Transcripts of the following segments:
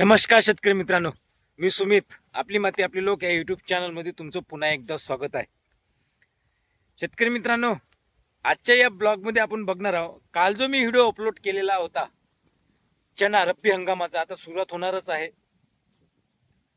नमस्कार शेतकरी मित्रांनो मी सुमित. आपली माती आपले लोक या यूट्यूब चॅनलमध्ये तुमचं पुन्हा एकदा स्वागत आहे. शेतकरी मित्रांनो आजच्या या ब्लॉगमध्ये आपण बघणार आहोत काल जो मी व्हिडिओ अपलोड केलेला होता चना रब्बी हंगामाचा आता सुरुवात होणारच आहे.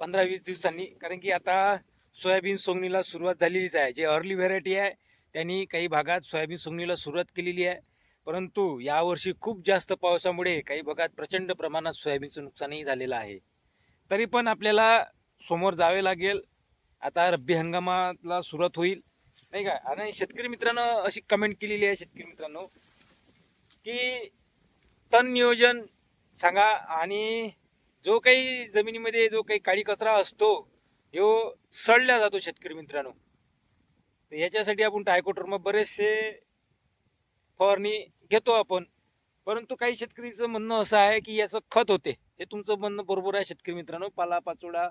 पंधरा वीस दिवसांनी कारण की आता सोयाबीन सोंगणीला सुरुवात झालेलीच आहे. जे अर्ली व्हेरायटी आहे त्यांनी काही भागात सोयाबीन सोंगणीला सुरुवात केलेली आहे. परंतु यावर्षी खूप जास्त पावसामुळे काही भागात प्रचंड प्रमाणात सोयाबीनचं नुकसानही झालेलं आहे. तरी पण आपल्याला समोर जावे लागेल. आता रब्बी हंगामाला सुरुवात होईल. नाही का? आणि शेतकरी मित्रांनो अशी कमेंट केलेली आहे शेतकरी मित्रांनो की तण नियोजन सांगा आणि जो काही जमिनीमध्ये जो काही काळी कचरा असतो तो सडला जातो शेतकरी मित्रांनो. तर याच्यासाठी आपण टायकोटर्म बरेचसे फवारणी घेतो आपण. परंतु काही शेतकरीचं म्हणणं असं आहे की याचं खत होते. हे तुमचं म्हणणं बरोबर आहे शेतकरी मित्रांनो. पालापाचोडा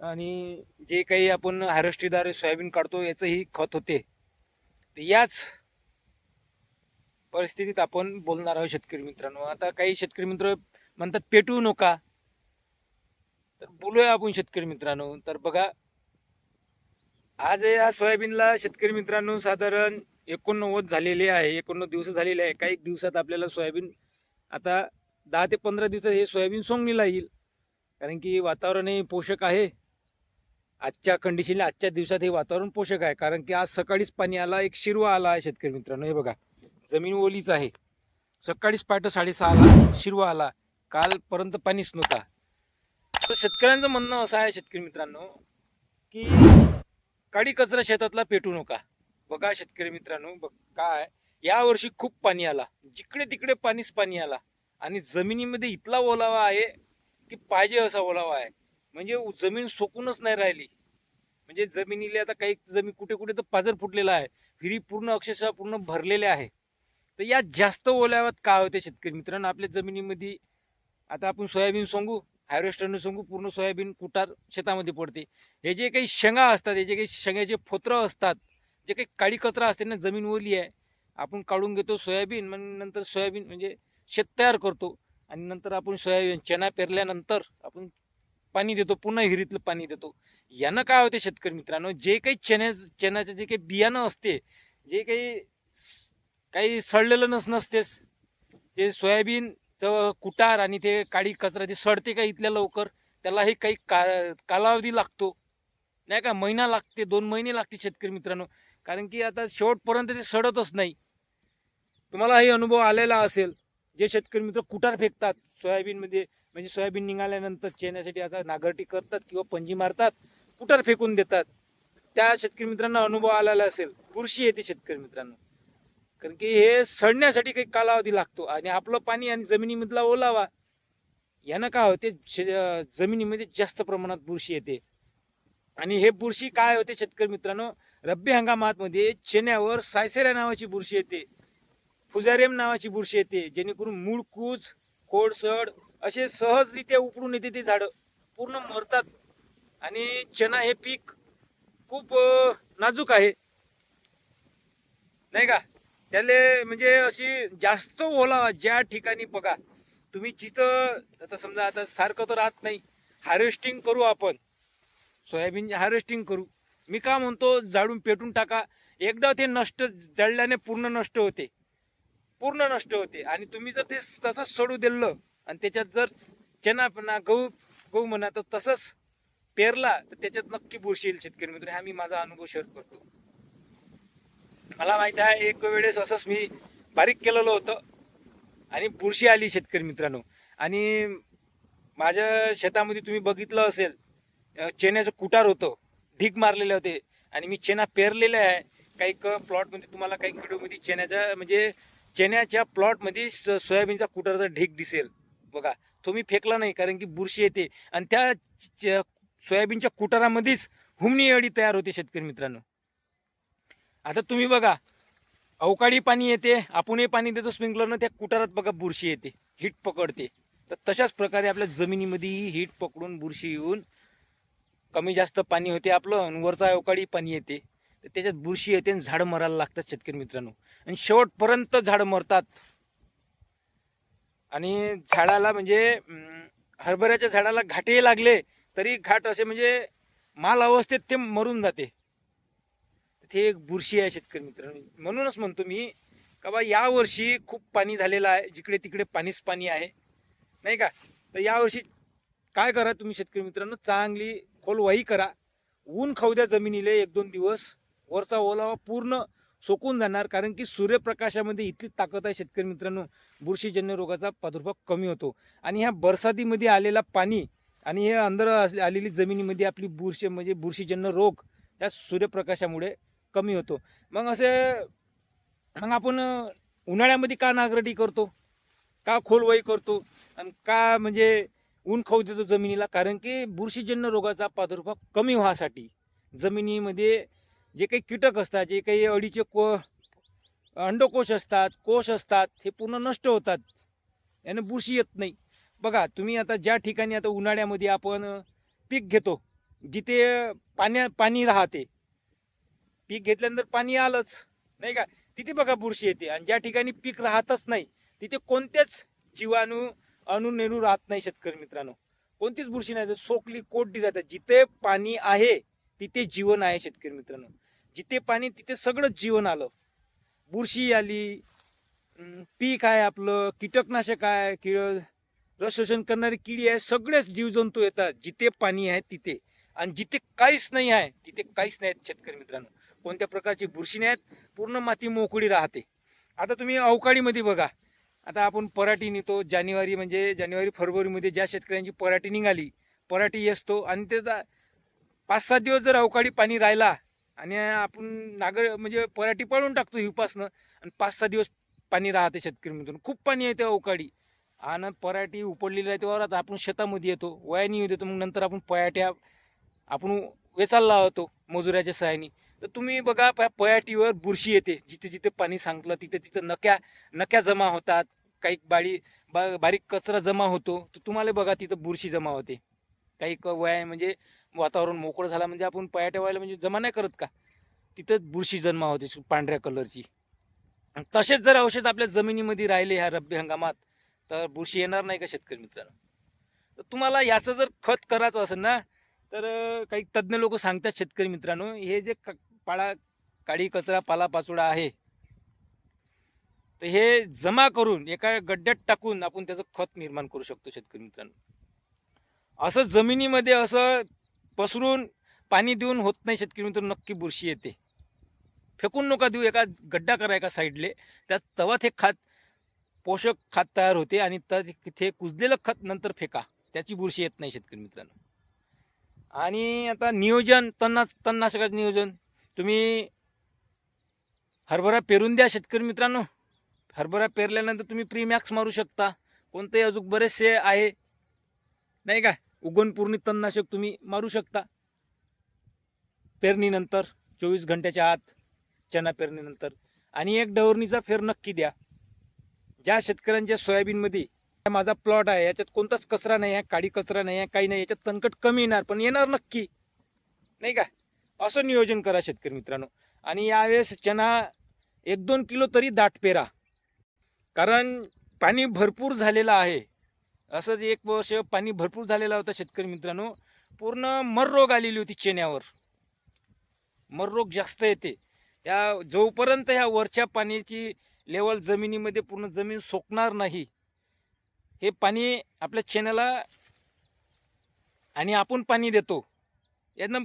आणि जे काही आपण हार्वेस्टीद्वारे सोयाबीन काढतो याचंही खत होते. तर याच परिस्थितीत आपण बोलणार आहोत शेतकरी मित्रांनो. आता काही शेतकरी मित्र म्हणतात पेटवू नका. तर बोलूया आपण शेतकरी मित्रांनो. तर बघा आज या सोयाबीनला शेतकरी मित्रांनो साधारण एकोणनव्वद झालेले आहे एकोणनव्वद दिवस झालेले आहे. काही दिवसात आपल्याला सोयाबीन आता दहा ते पंधरा दिवसात हे सोयाबीन सोंगणीला येईल. कारण की वातावरणही पोषक आहे. आजच्या कंडिशनला आजच्या दिवसात हे वातावरण पोषक आहे. कारण की आज सकाळीच पाणी आला एक शिरवा आला आहे शेतकरी मित्रांनो. हे बघा जमीन ओलीच आहे. सकाळीच पाठ साडेसहाला शिरवा आला. कालपर्यंत पाणीच नव्हता. तर शेतकऱ्यांचं म्हणणं असं आहे शेतकरी मित्रांनो की काडी कचरा शेतातला पेटू नका. बघा शेतकरी मित्रांनो बघ काय यावर्षी खूप पाणी आला. जिकडे तिकडे पाणीच पाणी आला. आणि जमिनीमध्ये इथला ओलावा आहे की पाहिजे असा ओलावा आहे. म्हणजे जमीन सोकूनच नाही राहिली. म्हणजे जमिनीला आता काही जमीन कुठे कुठे तर पाजर फुटलेला आहे. विहिरी पूर्ण अक्षरशः पूर्ण भरलेल्या आहे. तर या जास्त ओलाव्यात काय होते शेतकरी मित्रांनो? आपल्या जमिनीमध्ये आता आपण सोयाबीन सांगू हार्वेस्टरने सांगू पूर्ण सोयाबीन कुटार शेतामध्ये पडते. हे जे काही शेंगा असतात हे जे काही शेंगाचे फोत्र असतात जे काही काळी कचरा असते ना जमीन ओली आहे आपण काढून घेतो सोयाबीन मग नंतर सोयाबीन म्हणजे शेत तयार करतो आणि नंतर आपण सोयाबीन चना पेरल्यानंतर आपण पाणी देतो पुन्हा विहिरीतलं पाणी देतो. यानं काय होते शेतकरी मित्रांनो जे काही चण्या चण्याचं जे काही बियाणं असते जे काही काही सडलेलं नस नसतेच ते सोयाबीनचं कुटार आणि ते काळी कचरा ते सडते का इथल्या लवकर त्यालाही काही का कालावधी लागतो. नाही का? महिना लागते दोन महिने लागते शेतकरी मित्रांनो. कारण की आता शेवटपर्यंत ते सडतच नाही. तुम्हाला हे अनुभव आलेला असेल जे शेतकरी मित्र कुटार फेकतात सोयाबीनमध्ये म्हणजे सोयाबीन निघाल्यानंतर चेण्यासाठी आता नागरटी करतात किंवा पंजी मारतात कुटार फेकून देतात. त्या शेतकरी मित्रांना अनुभव आलेला असेल बुरशी येते शेतकरी मित्रांनो. कारण की हे सडण्यासाठी काही कालावधी लागतो आणि आपलं पाणी आणि जमिनीमधला ओलावा यानं काय होते शे- जमिनीमध्ये जास्त प्रमाणात बुरशी येते. आणि हे बुरशी काय होते शेतकरी मित्रांनो रब्बी हंगामातमध्ये चेन्यावर सायसेरा नावाची बुरशी येते फुजारेम नावाची बुरशी येते जेणेकरून मूळकूज खोडसड असे सहजरित्या उपडून येते ते झाडं. पूर्ण मरतात. आणि चना हे पीक खूप नाजूक आहे. नाही का? त्याले म्हणजे अशी जास्त ओलावा ज्या ठिकाणी बघा तुम्ही जिथं आता समजा आता सारखं तर राहत नाही. हार्वेस्टिंग करू आपण. सोयाबीन हार्वेस्टिंग करू. मी का म्हणतो जाळून पेटून टाका. एकदा ते नष्ट जळल्याने पूर्ण नष्ट होते. पूर्ण नष्ट होते. आणि तुम्ही जर ते तसंच सोडू दिलं आणि त्याच्यात जर चना म्हणा गहू गहू म्हणा तर तसंच पेरला तर त्याच्यात नक्की बुरशी येईल शेतकरी मित्र. हा मी माझा अनुभव शेअर करतो. मला माहीत आहे एक वेळेस असंच मी बारीक केलेलं होतं आणि बुरशी आली शेतकरी मित्रांनो. आणि माझ्या शेतामध्ये तुम्ही बघितलं असेल चेन्याचं कुटार होतं. ढीक मारलेले होते. आणि मी चेना पेरलेले आहे. काही प्लॉटमध्ये तुम्हाला काही व्हिडिओमध्ये चेन्याच्या म्हणजे चेन्याच्या प्लॉटमध्ये स- सोयाबीनचा कुटरचा ढीक दिसेल. बघा तो मी फेकला नाही कारण की बुरशी येते. आणि त्या सोयाबीनच्या कुटारामध्येच हुमणी अळी तयार होते शेतकरी मित्रांनो. आता तुम्ही बघा अवकाळी पाणी येते आपणही पाणी देतो स्प्रिंकलरनं त्या कुटारात बघा बुरशी येते हिट पकडते. तर तशाच प्रकारे आपल्या जमिनीमध्येही हिट पकडून बुरशी येऊन कमी जास्त पाणी होते आपलं आणि वरचा अवकाळी पाणी येते. तर त्याच्यात बुरशी येते आणि झाडं मरायला लागतात शेतकरी मित्रांनो. आणि शेवटपर्यंत झाडं मरतात. आणि झाडाला म्हणजे हरभऱ्याच्या झाडाला घाटे लागले तरी घाट असे म्हणजे माल अवस्थेत ते मरून जाते. ते एक बुरशी आहे शेतकरी मित्रांनो. म्हणूनच म्हणतो मी का बा यावर्षी खूप पाणी झालेलं आहे जिकडे तिकडे पाणीच पाणी आहे. नाही का? तर यावर्षी काय करा तुम्ही शेतकरी मित्रांनो? चांगली खोलवाही करा. ऊन खाऊ द्या जमिनीला एक दोन दिवस. वरचा ओलावा पूर्ण सोकून जाणार कारण की सूर्यप्रकाशामध्ये इतकी ताकद आहे शेतकरी मित्रांनो. बुरशीजन्य रोगाचा प्रादुर्भाव कमी होतो. आणि ह्या बरसातीमध्ये आलेला पाणी आणि हे अंदर आलेली जमिनीमध्ये आपली बुरशी म्हणजे बुरशीजन्य रोग या सूर्यप्रकाशामुळे कमी होतो. मग असे मग आपण उन्हाळ्यामध्ये का नागरटी करतो? का खोलवाई करतो? आणि का म्हणजे ऊन खाऊ देतो जमिनीला कारण की बुरशीजन्य रोगाचा प्रादुर्भाव कमी व्हासाठी जमिनीमध्ये जे काही कीटक असतात जे काही अडीचे को अंडकोश असतात कोश असतात हे पूर्ण नष्ट होतात. याने बुरशी येत नाही. बघा तुम्ही आता ज्या ठिकाणी आता उन्हाळ्यामध्ये आपण पीक घेतो जिथे पाण्या पाणी राहते पीक घेतल्यानंतर पाणी आलंच नाही का? तिथे बघा बुरशी येते. आणि ज्या ठिकाणी पीक राहतच नाही तिथे कोणतेच जीवाणू अनुनेरू राहत नाही शेतकरी मित्रांनो. कोणतीच बुरशी नाही सोकली कोरडी राहतात जिथे पाणी आहे तिथे जीवन आहे शेतकरी मित्रांनो. जिथे पाणी तिथे सगळं जीवन आलं. बुरशी आली पीक आहे आपलं कीटकनाशक आहे किड रस शोषण करणारी किडी आहे सगळेच जीवजंतू येतात. जिथे पाणी आहे तिथे. आणि जिथे काहीच नाही आहे तिथे काहीच नाही आहेत शेतकरी मित्रांनो. कोणत्या प्रकारची बुरशी नाही आहेत पूर्ण माती मोकळी राहते. आता तुम्ही अवकाळीमध्ये बघा. आता आपण पराठी नेतो. जानेवारी म्हणजे जानेवारी फरवरीमध्ये ज्या शेतकऱ्यांची पराठी निघाली पराठी असतो आणि ते पाच सात दिवस जर अवकाळी पाणी राहिला आणि आपण नागर म्हणजे पराठी पळून टाकतो हिवपासनं आणि पाच सहा दिवस पाणी राहते शेतकरी खूप पाणी येते अवकाळी. आणि पराठी उपडलेली आहे तेव्हा आता आपण शेतामध्ये येतो. वयाने येऊ देतो. मग नंतर आपण पराठ्या आपण वेचायला लावतो मजुराच्या सहाय्याने. तर तुम्ही बघा पयाटीवर बुरशी येते. जिथे जिथे पाणी सांगलं तिथे तिथे नक्या नक्या जमा होतात. काही बाळी बा बारीक कचरा जमा होतो. तर तुम्हाला बघा तिथं बुरशी जमा होते. काही क वया म्हणजे वातावरण मोकळं झालं म्हणजे आपण पयाट्या व्हायला म्हणजे जमा नाही करत का? तिथं बुरशी जन्मा होते पांढऱ्या कलरची. आणि तसेच जर औषध आपल्या जमिनीमध्ये राहिले ह्या रब्बी हंगामात तर बुरशी येणार नाही का शेतकरी मित्रांनो? तर तुम्हाला याचं जर खत करायचं असेल ना तर काही तज्ज्ञ लोक सांगतात शेतकरी मित्रांनो हे जे क- पाळा काळी कचरा पालापाचोळा आहे तर हे जमा करून एका गड्ड्यात टाकून आपण त्याचं खत निर्माण करू शकतो शेतकरी मित्रांनो. असं जमिनीमध्ये असं पसरून पाणी देऊन होत नाही शेतकरी मित्रांनो नक्की बुरशी येते. फेकून नका देऊ एका गड्डा करा एका साईडले त्यात तवा ते खात पोषक खात तयार होते आणि त- ते कुजलेलं खत नंतर फेका त्याची बुरशी येत नाही शेतकरी मित्रांनो. आणि आता नियोजन तन्ना तणनाशकाचं नियोजन. तुम्ही हरभरा पेरून द्या शेतकरी मित्रांनो. हरभरा पेरल्यानंतर तुम्ही प्रीमॅक्स मारू शकता. कोणतेही अजून बरेचसे आहे. नाही का? उगवणपूर्णी तणनाशक तुम्ही मारू शकता. पेरणीनंतर चोवीस घंट्याच्या आत चना पेरणीनंतर. आणि एक डवरणीचा फेर नक्की द्या. ज्या शेतकऱ्यांच्या सोयाबीनमध्ये माझा प्लॉट आहे. याच्यात कोणताच कचरा नाही आहे काडी कचरा नाही आहे काही नाही याच्यात तणकट कमी येणार पण येणार नक्की. नाही का? असं नियोजन करा शेतकरी मित्रांनो. आणि यावेळेस चना एक दोन किलो तरी दाट पेरा. कारण पाणी भरपूर झालेलं आहे. असंच एक वर्ष पाणी भरपूर झालेला होता शेतकरी मित्रांनो. पूर्ण मर रोग आलेली होती चेन्यावर मररोग जास्त येते. या जोपर्यंत ह्या वरच्या पाण्याची लेवल जमिनीमध्ये पूर्ण जमीन सोकणार नाही हे पाणी आपल्या चेन्याला आणि आपण पाणी देतो. यानं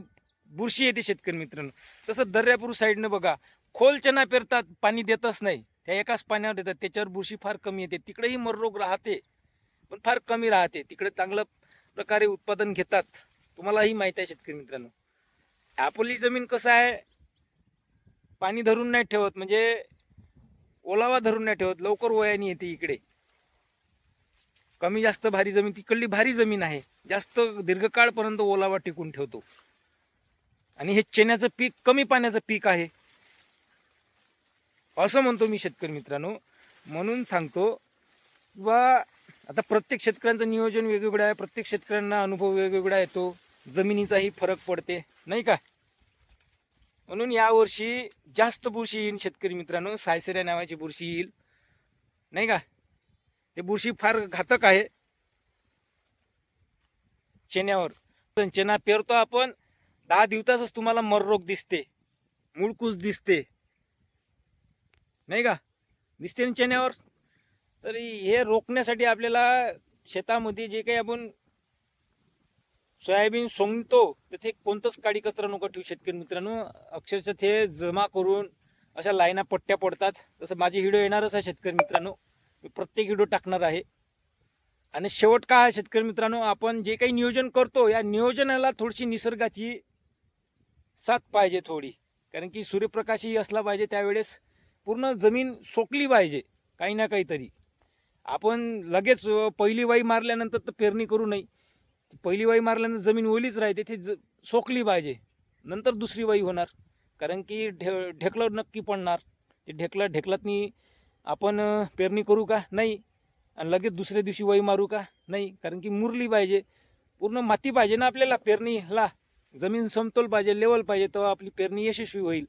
बुरशी येते शेतकरी मित्रांनो. तसं दर्यापूर साईडनं बघा खोल चना पेरतात पाणी देतच नाही. त्या एकाच पाण्यावर देतात त्याच्यावर बुरशी फार कमी येते. तिकडेही मररोग राहते पण फार कमी राहते. तिकडे चांगलं प्रकारे उत्पादन घेतात. तुम्हालाही माहीत आहे शेतकरी मित्रांनो. आपली जमीन कसं आहे? पाणी धरून नाही ठेवत. म्हणजे ओलावा धरून नाही ठेवत. लवकर वयाने येते इकडे. कमी जास्त भारी जमीन तिकडली भारी जमीन आहे. जास्त दीर्घकाळपर्यंत ओलावा टिकून ठेवतो. आणि हे चण्याचं पीक कमी पाण्याचं पीक आहे. असं म्हणतो मी शेतकरी मित्रांनो. म्हणून सांगतो किंवा आता प्रत्येक शेतकऱ्यांचं नियोजन वेगवेगळं आहे प्रत्येक शेतकऱ्यांना अनुभव वेगवेगळा येतो. जमिनीचाही फरक पडते नाही का? म्हणून यावर्षी जास्त बुरशी येईल शेतकरी मित्रांनो सायसऱ्या नावाची बुरशी येईल. नाही का? हे बुरशी फार घातक आहे. चेन्यावर. पण चेना पेरतो आपण दहा दिवसातच तुम्हाला मररोग दिसते. मुळकूस दिसते. नाही का? दिसते ना चेन्यावर? तर हे रोखण्यासाठी आपल्याला शेतामध्ये जे काही आपण सोयाबीन सोंगतो तर ते कोणतंच काडी कचरा नको ठेवू शेतकरी मित्रांनो. अक्षरशः ते जमा करून अशा लाईना पट्ट्या पडतात. तसं माझी व्हिडिओ येणारच आहे शेतकरी मित्रांनो. मी प्रत्येक व्हिडिओ टाकणार आहे. आणि शेवट काय आहे शेतकरी मित्रांनो आपण जे काही नियोजन करतो या नियोजनाला थोडीशी निसर्गाची साथ पाहिजे थोडी. कारण की सूर्यप्रकाशही असला पाहिजे त्यावेळेस पूर्ण जमीन सोकली पाहिजे काही ना काहीतरी. आपण लगेच पहिली वाई मारल्यानंतर तर पेरणी करू नये. पहिली वाई मारल्यानंतर जमीन ओलीच राहते ती ज सोकली पाहिजे. नंतर दुसरी वाई होणार. कारण की ढे ढेकलं नक्की पडणार. ते ढेकलं ढेकलातनी आपण पेरणी करू का? नाही. आणि लगेच दुसऱ्या दिवशी वही मारू का? नाही. कारण की मुरली पाहिजे. पूर्ण माती पाहिजे ना आपल्याला पेरणीला जमीन समतोल पाहिजे लेवल पाहिजे तेव्हा आपली पेरणी यशस्वी होईल.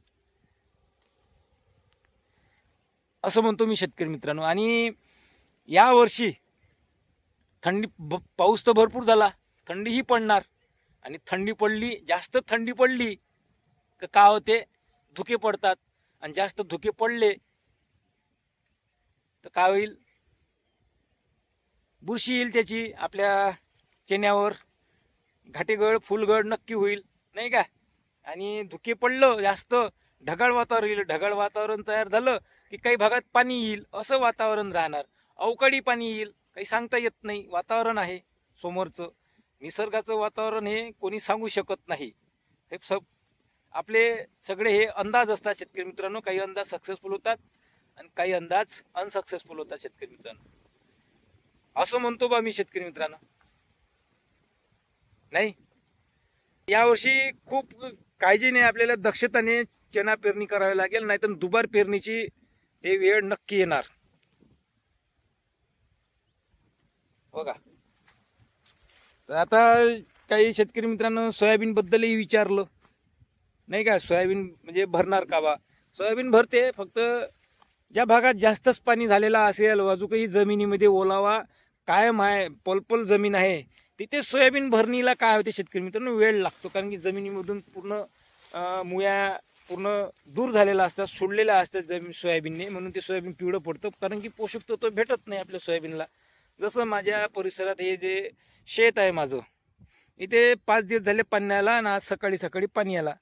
असं म्हणतो मी शेतकरी मित्रांनो. आणि यावर्षी थंडी ब पाऊस तर भरपूर झाला. थंडीही पडणार. आणि थंडी पडली जास्त थंडी पडली का होते? धुके पडतात. आणि जास्त धुके पडले तर काय होईल? बुरशी येईल त्याची आपल्या चेन्यावर. घाटेगड फुलगड नक्की होईल नाही का? आणि धुके पडलं जास्त ढगाळ वातावरण येईल. ढगाळ वातावरण तयार झालं की काही भागात पाणी येईल असं वातावरण राहणार. अवकाळी पाणी येईल काही सांगता येत नाही. वातावरण आहे समोरचं. निसर्गाचं वातावरण हे कोणी सांगू शकत नाही. हे सब आपले सगळे हे अंदाज असतात शेतकरी मित्रांनो. काही अंदाज सक्सेसफुल होतात. आणि काही अंदाज अनसक्सेसफुल होता शेतकरी मित्रांनो. असं म्हणतो बा मी शेतकरी मित्रांनो. नाही. यावर्षी खूप काळजीने आपल्याला दक्षताने चना पेरणी करावी लागेल नाहीतर दुबार पेरणीची हे वेळ नक्की येणार. बघा. तर आता काही शेतकरी मित्रांनो सोयाबीन बद्दलही विचारलं. नाही का? सोयाबीन म्हणजे भरणार का बा? सोयाबीन भरते फक्त ज्या भागात जास्तच पाणी झालेला असेल अजूनही जमिनीमध्ये ओलावा कायम आहे पलपल जमीन आहे तिथे सोयाबीन भरणीला काय होते शेतकरी मित्रांनो? वेळ लागतो कारण की जमिनीमधून पूर्ण मुया पूर्ण दूर झालेला असतात सोडलेल्या असतात जमीन सोयाबीनने. म्हणून ते सोयाबीन पिवळं पडतं. कारण की पोषक तत्व भेटत नाही आपल्या सोयाबीनला. जसं माझ्या परिसरात हे जे शेत आहे माझं इथे पाच दिवस झाले पाणी आला आणि आज सकाळी सकाळी पाणी आला.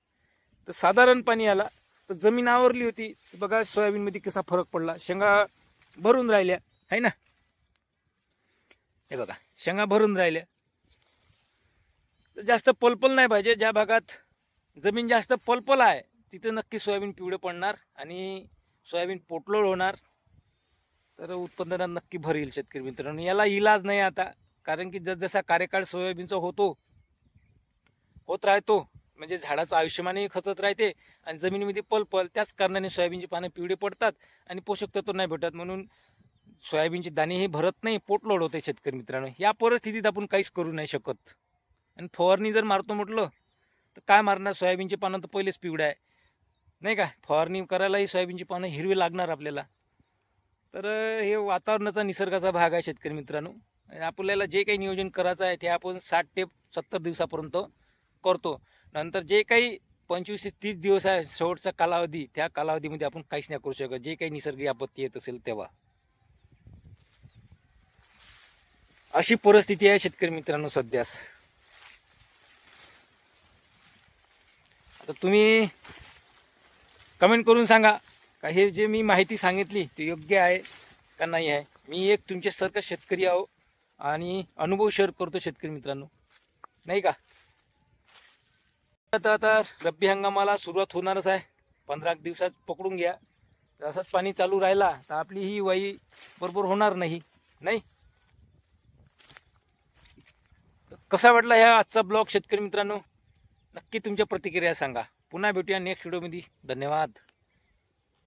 तर साधारण पाणी आला. तर जमीन आवरली होती. बघा सोयाबीनमध्ये कसा फरक पडला. शेंगा भरून राहिल्या. आहे ना? हे बघा शेंगा भरून राहिल्या. तर जास्त पलपल नाही पाहिजे. ज्या भागात जमीन जास्त पलपल आहे तिथे नक्की सोयाबीन पिवळं पडणार आणि सोयाबीन पोटलोळ होणार. तर उत्पादनात नक्की भर येईल शेतकरी मित्रांनो. याला इलाज नाही आता कारण की जसजसा कार्यकाळ सोयाबीनचा होतो होत राहतो म्हणजे झाडाचं आयुष्यमानही खचत राहते आणि जमिनीमध्ये पलपल त्याच कारणाने सोयाबीनची पानं पिवळे पडतात आणि पोषक तत्व नाही भेटत. म्हणून सोयाबीनचे दाणे हे भरत नाही पोटलोड होते शेतकरी मित्रांनो. या परिस्थितीत आपण काहीच करू नाही शकत. आणि फवारणी जर मारतो म्हटलं तर काय मारणार? सोयाबीनची पानं तर पहिलेच पिवळं आहे. नाही का? फवारणी करायलाही सोयाबीनची पानं हिरवी लागणार आपल्याला. तर हे वातावरणाचा निसर्गाचा भाग आहे शेतकरी मित्रांनो. आपल्याला जे काही नियोजन करायचं आहे ते आपण साठ ते सत्तर दिवसापर्यंत करतो. नंतर जे काही पंचवीस ते तीस दिवस आहे शेवटचा कालावधी त्या कालावधीमध्ये आपण काहीच नाही करू शकत. जे काही निसर्गिक आपत्ती येत असेल तेव्हा. अशी परिस्थिती आहे शेतकरी मित्रांनो सध्यास. आता तुम्ही कमेंट करून सांगा. का हे जे मी माहिती सांगितली ते योग्य आहे का नाही आहे? मी एक तुमच्यासारखा शेतकरी आहो आणि अनुभव शेअर करतो शेतकरी मित्रांनो. नाही का? आता आता रब्बी हंगामाला सुरुवात होणारच आहे. पंधरा दिवसात पकडून घ्या. असंच पाणी चालू राहिला तर आपली ही वाई बरोबर होणार नाही. नाही? कसा वाटला ह्या आजचा ब्लॉग शेतकरी मित्रांनो? नक्की तुमच्या प्रतिक्रिया सांगा. पुन्हा भेटूया नेक्स्ट व्हिडिओमध्ये धन्यवाद.